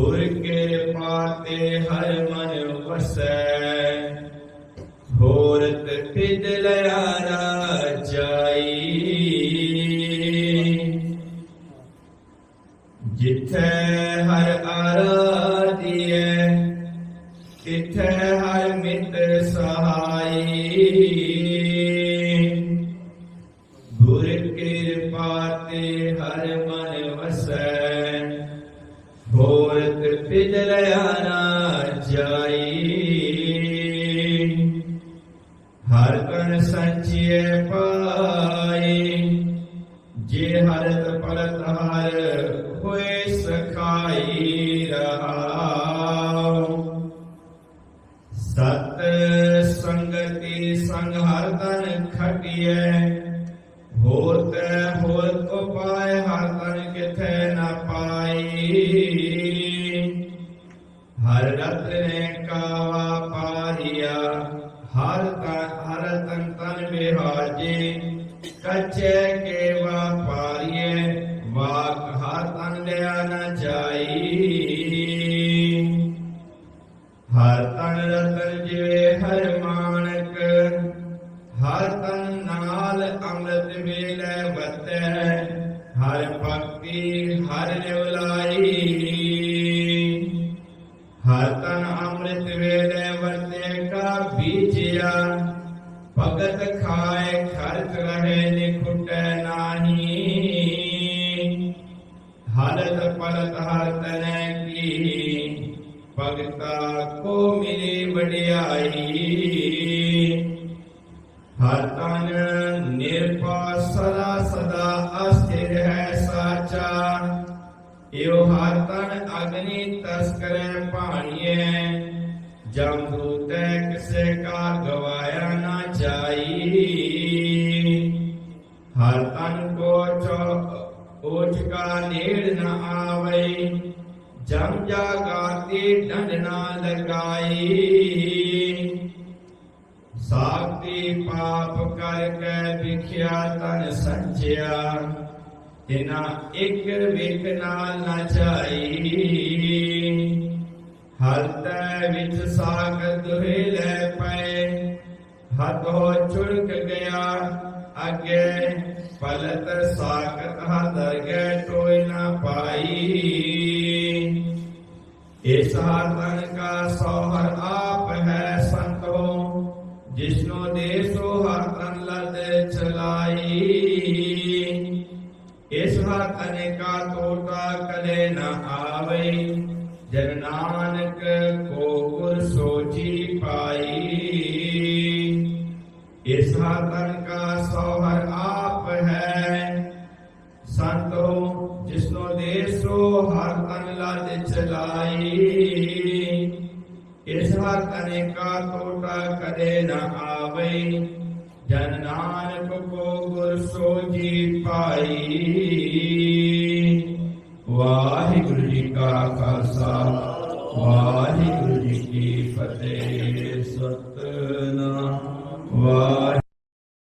ਗੁਰ ਕਿਰਪਾ ਤੇ ਹਰ ਮਨ ਵਸੈ। ਹੋਰਤ ਪਿਦ ਲਿਆਰਾ ਜਾਈ। ਜਿਥੈ ਹਰ ਆਰਾਧੀਐ, ਤਿਥੈ ਹਰ ਮਿਤ ਸਹਾਈ। ਹੋਰਤ ਪਿਦ ਜਾਈ ਹਰ ਕਨ ਸੰਚਿਐ ਪਾਈ ਜੇ ਹਰਤ ਪਲਤ ਹਰ ਹੋਏ ਸਖਾਈ ਰਹਾਉ ਸਤ ਸੰਗਤੀ ਸੰਗ ਹਰ ਤਨ ਖਟਿਐ ਹਰ ਤਨ ਰਤਨ ਜਿਵੇ ਹਰ ਮਾਨਕ ਹਰ ਤਨ ਨਾਲ ਅੰਮ੍ਰਿਤ ਵੇਲੇ ਵਤੈ ਹਰ ਭਗਤੀ ਹਰ ਨਿਵਲਾਈ। ਹਰ ਤਨ ਅੰਮ੍ਰਿਤ ਵੇਲੇ ਵਰਤੇ ਕਾ ਬੀਜਿਆ, ਭਗਤ ਖਾਏ ਖਰਚ ਰਹੇ ਨਿਖੁਟੈ ਨਾਹੀ। ਹਰਤ ਪਲਤ ਹਰ ਤਨੈ ਕੀ। ਭਗਤਾ ਕੋ ਮਿਲੀ ਵਡਿਆਈ। ਹਰ ਤਨ ਨਿਰਪਾ ਸਦਾ ਸਦਾ ਅਸਥਿਰ ਹੈ ਸਾਚਾ। ਇਉ ਹਰ ਤਨ ਅਗਨੀ ਤਸਕਰੈ ਭਾਣੀਐ। ਜਮ ਦੂਤੈ ਕਿਸੇ ਕਾ ਗਵਾਇਆ ਨਾ ਜਾਈ। ਹਰ ਤਨ ਕੋ ਚੋ ਓਚ ਕਾ ਨੇੜ ਨ ਆਵਈ। ਜਮ ਜਾਗਾਤੀ ਡੰਡ ਨਾ ਲਗਾਈ ਪਾਪ ਕਰ ਕੇ ਵਿਖਿਆ ਤਨ ਸੰਚਿਆ। ਤਿਨਾ ਇੱਕ ਵਿਕ ਨਾਲ ਨਾ ਜਾਈ ਹਰ ਤੈ ਵਿੱਚ ਸਾਗ ਦੁਹੇ ਲੈ ਪਏ। ਹੱਥੋਂ ਛੁੜਕ ਗਿਆ ਅੱਗੇ। ਪਲਤ ਸਾਖਤ ਹਦਰ ਗਏ ਟੋਇ ਨਾ ਪਾਈ। ਇਸ ਤਨ ਕਾ ਸੋਹਰ ਆਪ ਹੈ ਸੰਤੋ, ਜਿਸਨੋ ਦੇਸੋ ਹਰ ਤਨ ਲਦ ਚਲਾਈ। ਇਸ ਤਨ ਕਾ ਤੋਟਾ ਕਦੇ ਨਾ ਆਵੇ ਜਨ ਨਾਨਕ ਕੋ ਗੁਰ ਸੋਚੀ ਪਾਈ। ਇਸ ਤਨ ਕਾ ਸੋਹਰ ਵਿਸਰੋ ਹਰ ਤਨ ਲਾਜ ਚਲਾਈ। ਇਸ ਹਰ ਤਨੇ ਕਾ ਟੋਟਾ ਕਦੇ ਨਾ ਆਵੇ ਜਨ ਨਾਨਕ ਕੋ ਗੁਰ ਸੋਜੀ ਪਾਈ। ਵਾਹਿਗੁਰੂ ਜੀ ਕਾ ਖਾਲਸਾ, ਵਾਹਿਗੁਰੂ ਜੀ ਕੀ ਫਤਿਹ। ਸਤਨਾਮ, ਵਾਹਿ